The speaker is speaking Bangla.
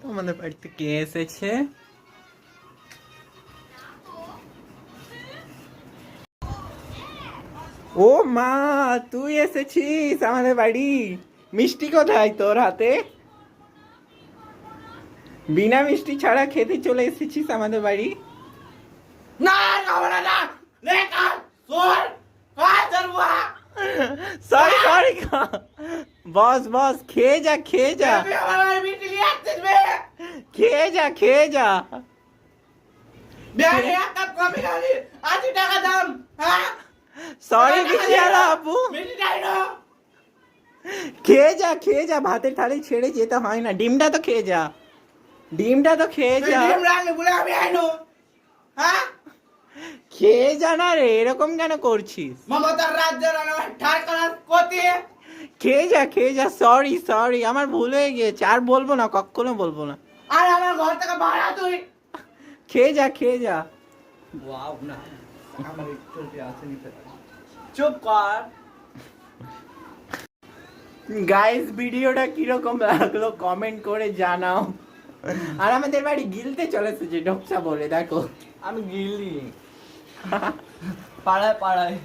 তো আমাদের বাড়িতে কে এসেছে? ও মা তুই এসেছিস আমাদের বাড়ি। মিষ্টি কোথায় তোর হাতে? বিনা মিষ্টি ছাড়া খেতে চলে এসেছিস আমাদের বাড়ি। না না সরি সরি বস বস খেয়ে যা খেয়ে যা। খেয়ে যা খেয়ে যা। টাকা দাম সরি বিচিয়ালা আপু খেয়ে যা খেয়ে যা। ভাতের থালি ছেড়ে যেতে হয় না। ডিমটা তো খেয়ে যা। ডিমটা তো খেয়ে যা। ডিম রাখলি বলে আমি আইনো খেয়ে যা না রে এরকম কেন করছিস? মমতার আমার ঠার করার খেয়ে যা খেয়ে যা সরি সরি আমার ভুল হয়ে গিয়েছে আর বলব না কখনো বলব না। আর আমার ঘর থেকে ভাড়া তুই। খেয়ে যা খেয়ে যা। ওয়াও না আমার একটু আছে নিতে চুপ কর। গাইস ভিডিওটা কীরকম লাগল কমেন্ট করে জানাও। আর আমাদের বাড়ি গিলতে চলে এসেছে ডোকসা বলে দেখো। আমি গিলি। পাড়ায় পাড়ায়।